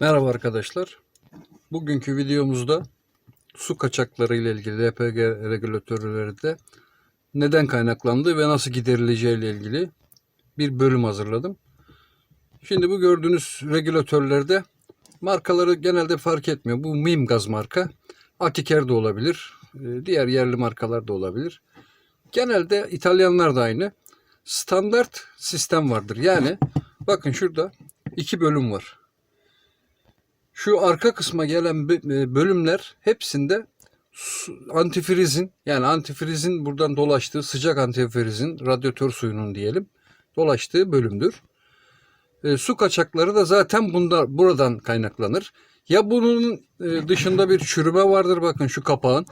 Merhaba arkadaşlar. Bugünkü videomuzda su kaçakları ile ilgili LPG regülatörleri de neden kaynaklandığı ve nasıl giderileceği ile ilgili bir bölüm hazırladım. Şimdi bu gördüğünüz regülatörlerde markaları genelde fark etmiyor. Bu Mim gaz marka. Atiker de olabilir. e, Diğer yerli markalar da olabilir. Genelde İtalyanlar da aynı. Standart sistem vardır. Yani bakın şurada iki bölüm var. Şu arka kısma gelen e, bölümler hepsinde antifrizin yani antifrizin buradan dolaştığı sıcak antifrizin radyatör suyunun diyelim dolaştığı bölümdür. E, su kaçakları da zaten bunda buradan kaynaklanır. Ya bunun e, dışında bir çürüme vardır bakın şu kapağın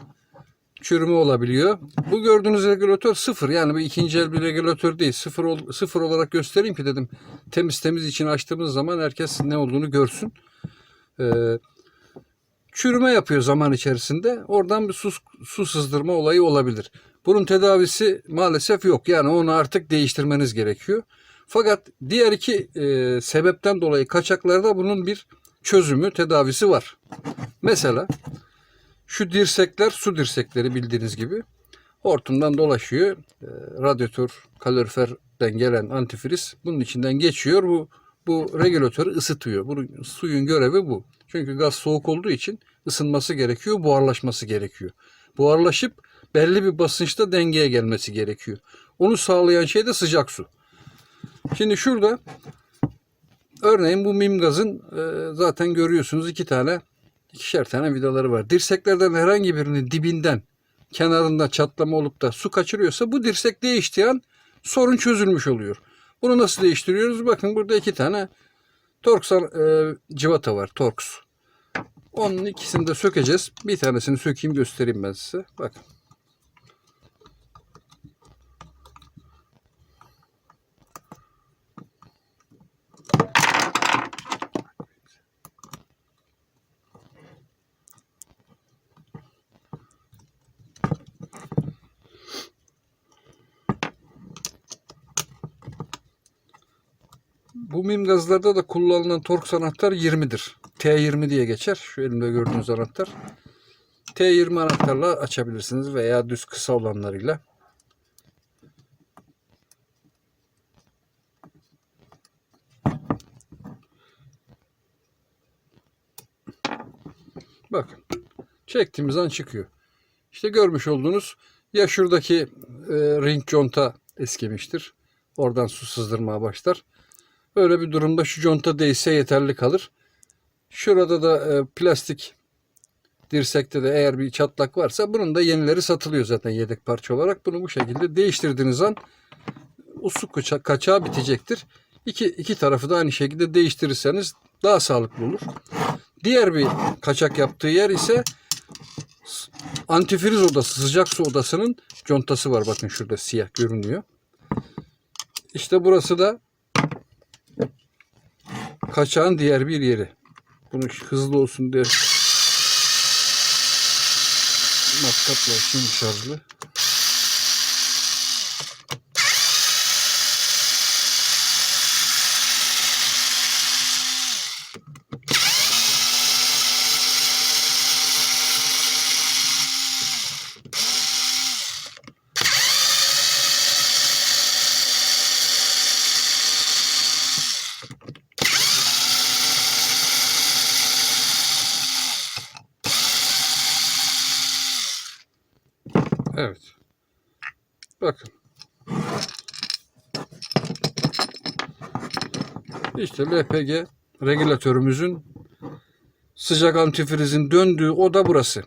çürüme olabiliyor. Bu gördüğünüz regülatör sıfır yani bu ikinci el bir regülatör değil. Sıfır, ol- sıfır olarak göstereyim ki dedim temiz temiz için açtığımız zaman herkes ne olduğunu görsün. Ee, çürüme yapıyor zaman içerisinde. Oradan bir su, su sızdırma olayı olabilir. Bunun tedavisi maalesef yok. Yani onu artık değiştirmeniz gerekiyor. Fakat diğer iki e, sebepten dolayı kaçaklarda bunun bir çözümü, tedavisi var. Mesela şu dirsekler su dirsekleri bildiğiniz gibi hortumdan dolaşıyor. E, radyatör, kaloriferden gelen antifriz bunun içinden geçiyor. Bu bu regülatörü ısıtıyor. Bunun suyun görevi bu. Çünkü gaz soğuk olduğu için ısınması gerekiyor, buharlaşması gerekiyor. Buharlaşıp belli bir basınçta dengeye gelmesi gerekiyor. Onu sağlayan şey de sıcak su. Şimdi şurada örneğin bu mim gazın e, zaten görüyorsunuz iki tane ikişer tane vidaları var. Dirseklerden herhangi birinin dibinden kenarında çatlama olup da su kaçırıyorsa bu dirsek değiştiği an sorun çözülmüş oluyor. Bunu nasıl değiştiriyoruz? Bakın burada iki tane Torx e, civata var. Torx. Onun ikisini de sökeceğiz. Bir tanesini sökeyim göstereyim ben size. Bakın. Bu mim gazlarda da kullanılan tork anahtar 20'dir. T20 diye geçer. Şu elimde gördüğünüz anahtar. T20 anahtarla açabilirsiniz veya düz kısa olanlarıyla. Bakın. Çektiğimiz an çıkıyor. İşte görmüş olduğunuz ya şuradaki e, ring conta eskimiştir. Oradan su sızdırmaya başlar. Böyle bir durumda şu conta değse yeterli kalır. Şurada da e, plastik dirsekte de eğer bir çatlak varsa bunun da yenileri satılıyor zaten yedek parça olarak. Bunu bu şekilde değiştirdiğiniz an su kaça- kaçağı bitecektir. İki, iki tarafı da aynı şekilde değiştirirseniz daha sağlıklı olur. Diğer bir kaçak yaptığı yer ise antifriz odası, sıcak su odasının contası var. Bakın şurada siyah görünüyor. İşte burası da kaçağın diğer bir yeri. Bunu hızlı olsun diye matkapla şimdi şarjlı. Evet. Bakın. İşte LPG regülatörümüzün sıcak antifrizin döndüğü oda burası.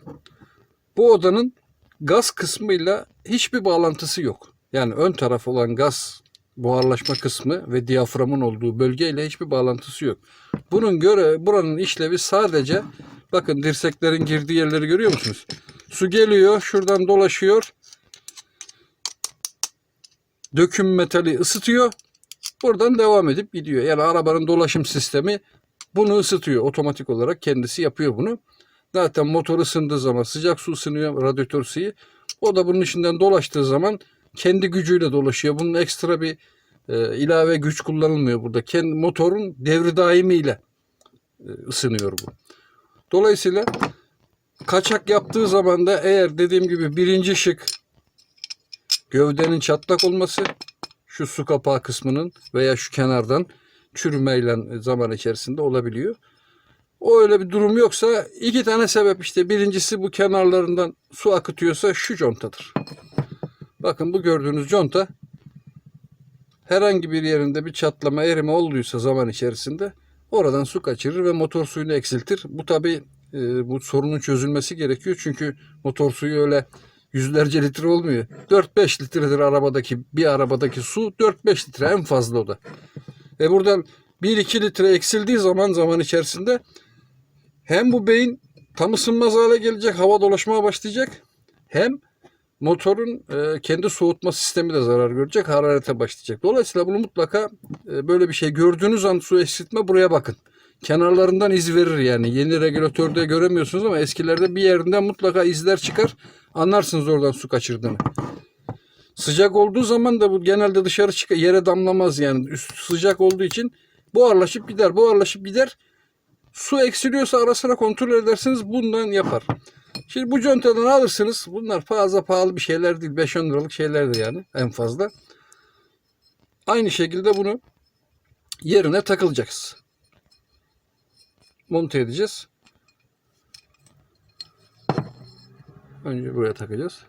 Bu odanın gaz kısmıyla hiçbir bağlantısı yok. Yani ön taraf olan gaz buharlaşma kısmı ve diyaframın olduğu bölgeyle hiçbir bağlantısı yok. Bunun göre buranın işlevi sadece bakın dirseklerin girdiği yerleri görüyor musunuz? Su geliyor, şuradan dolaşıyor. Döküm metali ısıtıyor. Buradan devam edip gidiyor. Yani arabanın dolaşım sistemi bunu ısıtıyor. Otomatik olarak kendisi yapıyor bunu. Zaten motor ısındığı zaman sıcak su ısınıyor radyatör suyu. O da bunun içinden dolaştığı zaman kendi gücüyle dolaşıyor. Bunun ekstra bir e, ilave güç kullanılmıyor burada. Kendi motorun devri daimiyle e, ısınıyor bu. Dolayısıyla kaçak yaptığı zaman da eğer dediğim gibi birinci şık gövdenin çatlak olması şu su kapağı kısmının veya şu kenardan çürümeyle zaman içerisinde olabiliyor. O öyle bir durum yoksa iki tane sebep işte. Birincisi bu kenarlarından su akıtıyorsa şu contadır. Bakın bu gördüğünüz conta herhangi bir yerinde bir çatlama erime olduysa zaman içerisinde oradan su kaçırır ve motor suyunu eksiltir. Bu tabi bu sorunun çözülmesi gerekiyor. Çünkü motor suyu öyle yüzlerce litre olmuyor. 4-5 litredir arabadaki bir arabadaki su 4-5 litre en fazla o da. E buradan 1-2 litre eksildiği zaman zaman içerisinde hem bu beyin tam ısınmaz hale gelecek, hava dolaşmaya başlayacak. Hem motorun e, kendi soğutma sistemi de zarar görecek, hararete başlayacak. Dolayısıyla bunu mutlaka e, böyle bir şey gördüğünüz an su eksiltme buraya bakın. Kenarlarından iz verir yani. Yeni regülatörde göremiyorsunuz ama eskilerde bir yerinden mutlaka izler çıkar. Anlarsınız oradan su kaçırdığını. Sıcak olduğu zaman da bu genelde dışarı çıkar, yere damlamaz yani. Üst sıcak olduğu için buharlaşıp gider, buharlaşıp gider. Su eksiliyorsa ara sıra kontrol edersiniz bundan yapar. Şimdi bu contadan alırsınız. Bunlar fazla pahalı bir şeyler değil. 5-10 liralık şeylerdir yani en fazla. Aynı şekilde bunu yerine takılacağız. Monte edeceğiz. Önce buraya takacağız.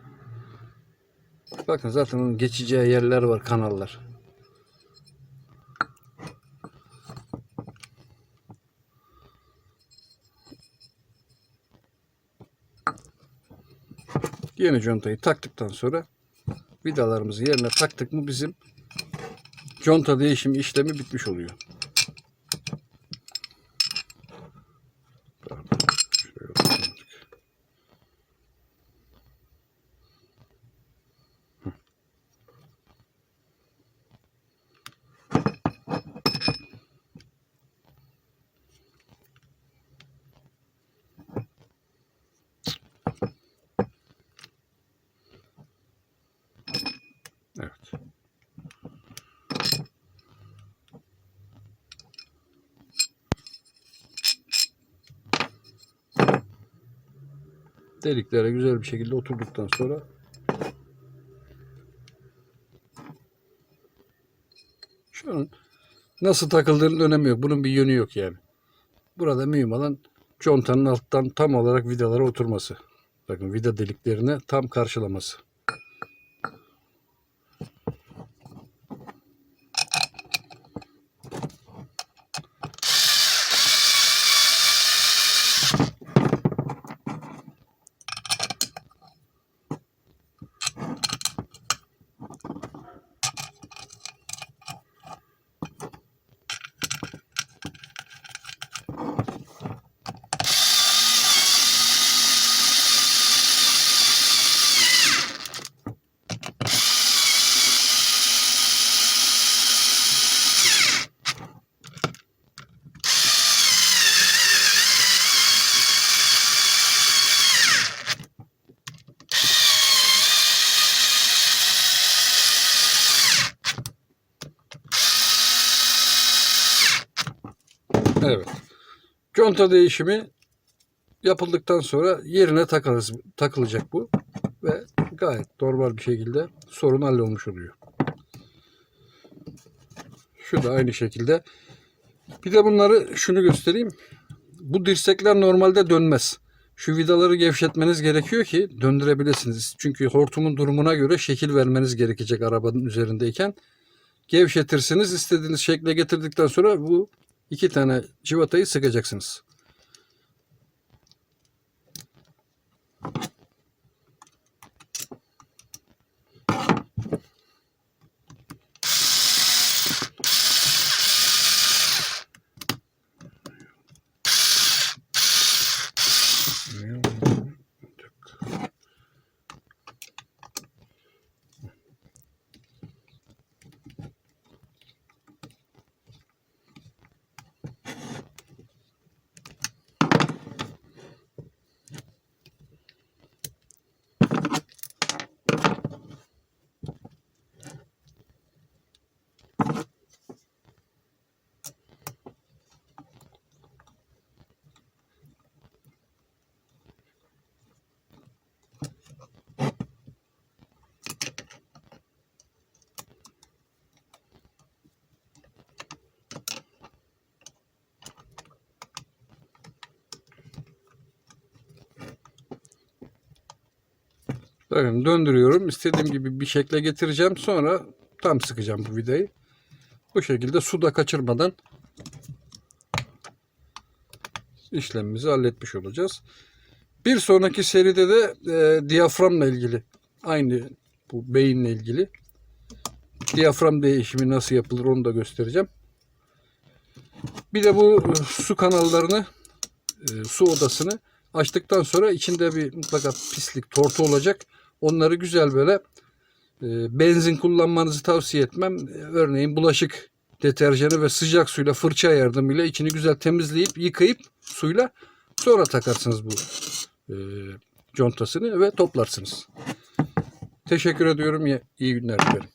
Bakın zaten onun geçeceği yerler var, kanallar. Yeni contayı taktıktan sonra vidalarımızı yerine taktık mı bizim conta değişimi işlemi bitmiş oluyor. Deliklere güzel bir şekilde oturduktan sonra şunun nasıl takıldığının önemi yok. Bunun bir yönü yok yani. Burada mühim olan contanın alttan tam olarak vidalara oturması. Bakın vida deliklerine tam karşılaması. Evet. Conta değişimi yapıldıktan sonra yerine takarız, takılacak bu. Ve gayet normal bir şekilde sorun hallolmuş oluyor. Şu da aynı şekilde. Bir de bunları şunu göstereyim. Bu dirsekler normalde dönmez. Şu vidaları gevşetmeniz gerekiyor ki döndürebilirsiniz. Çünkü hortumun durumuna göre şekil vermeniz gerekecek arabanın üzerindeyken. Gevşetirsiniz. istediğiniz şekle getirdikten sonra bu iki tane civatayı sıkacaksınız. Bakın döndürüyorum. İstediğim gibi bir şekle getireceğim. Sonra tam sıkacağım bu vidayı. Bu şekilde suda kaçırmadan işlemimizi halletmiş olacağız. Bir sonraki seride de e, diyaframla ilgili aynı bu beyinle ilgili diyafram değişimi nasıl yapılır onu da göstereceğim. Bir de bu e, su kanallarını e, su odasını açtıktan sonra içinde bir mutlaka pislik tortu olacak. Onları güzel böyle e, benzin kullanmanızı tavsiye etmem. Örneğin bulaşık deterjanı ve sıcak suyla fırça yardımıyla içini güzel temizleyip yıkayıp suyla sonra takarsınız bu e, contasını ve toplarsınız. Teşekkür ediyorum. İyi günler dilerim.